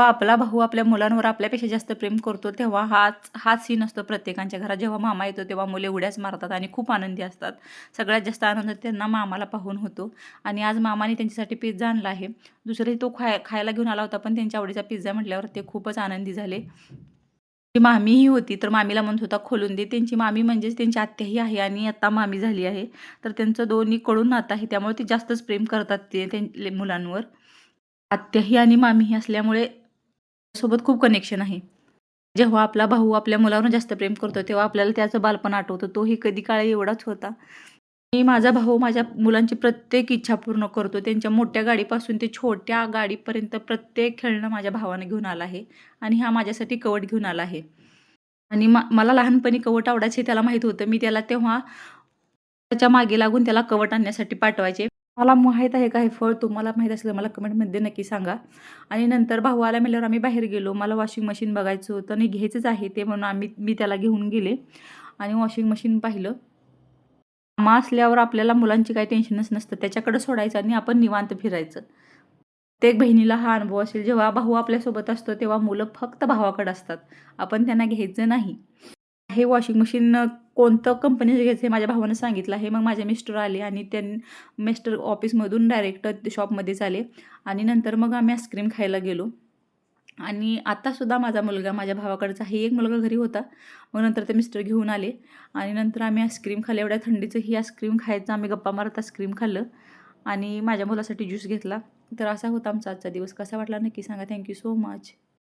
जेव्हा आपला भाऊ आपल्या मुलांवर आपल्यापेक्षा जास्त प्रेम करतो तेव्हा हाच हाच सीन असतो प्रत्येकांच्या घरात. जेव्हा मामा येतो तेव्हा मुले उड्याच मारतात आणि खूप आनंदी असतात. सगळ्यात जास्त आनंद त्यांना मामाला पाहून होतो. आणि आज मामाने त्यांच्यासाठी पिझ्झा आणला आहे. दुसरी तो खाय खायला घेऊन आला होता पण त्यांच्या आवडीचा पिझ्झा म्हटल्यावर ते खूपच आनंदी झाले. ती मामीही होती तर मामीला म्हणत होता खोलून दे. त्यांची मामी म्हणजेच त्यांची आत्याही आहे आणि आत्ता मामी झाली आहे. तर त्यांचं दोन्ही कळून नातं आहे त्यामुळे ते जास्तच प्रेम करतात ते मुलांवर. आत्याही आणि मामीही असल्यामुळे सोबत खूप कनेक्शन आहे. जेव्हा आपला भाऊ आपल्या मुलावर जास्त प्रेम करतो तेव्हा आपल्याला त्याचं बालपण आठवतं. तोही कधी काळ एवढाच होता. मी माझा भाऊ माझ्या मुलांची प्रत्येक इच्छा पूर्ण करतो त्यांच्या मोठ्या गाडीपासून ते छोट्या गाडीपर्यंत प्रत्येक खेळणं माझ्या भावाने घेऊन आला आहे. आणि हा माझ्यासाठी कवट घेऊन आला आहे. आणि मा मला लहानपणी कवट आवडायचे त्याला माहीत होतं. मी त्याला तेव्हा त्याच्यामागे लागून त्याला कवट आणण्यासाठी पाठवायचे. मला माहीत आहे का? हे फळ तुम्हाला माहीत असलं मला कमेंटमध्ये नक्की सांगा. आणि नंतर भाऊ आला म्हणल्यावर आम्ही बाहेर गेलो. मला वॉशिंग मशीन बघायचं होतं आणि घ्यायचंच आहे ते म्हणून आम्ही मी त्याला घेऊन गेले. आणि वॉशिंग मशीन पाहिलं. मामा असल्यावर आपल्याला मुलांची काही टेन्शनच नसतं. त्याच्याकडं सोडायचं आणि आपण निवांत फिरायचं. प्रत्येक बहिणीला हा अनुभव असेल. जेव्हा भाऊ आपल्यासोबत असतो तेव्हा मुलं फक्त भावाकडे असतात. आपण त्यांना घ्यायचं नाही. हे वॉशिंग मशीन कोणतं कंपनीचं घ्यायचं हे माझ्या भावानं सांगितलं आहे. मग माझे मिस्टर आले आणि त्यां मिस्टर ऑफिसमधून डायरेक्ट शॉपमध्येच आले. आणि नंतर मग आम्ही आईस्क्रीम खायला गेलो. आणि आत्तासुद्धा माझा मुलगा माझ्या भावाकडचा हे एक मुलगा घरी होता. मग नंतर ते मिस्टर घेऊन आले. आणि नंतर आम्ही आईस्क्रीम खाल्लं. एवढ्या थंडीचं ही आईस्क्रीम खायचं. आम्ही गप्पा मारत आईस्क्रीम खाल्लं. आणि माझ्या मुलासाठी ज्यूस घेतला. तर असा होता आमचा आजचा दिवस. कसा वाटला नक्की सांगा. Thank you so much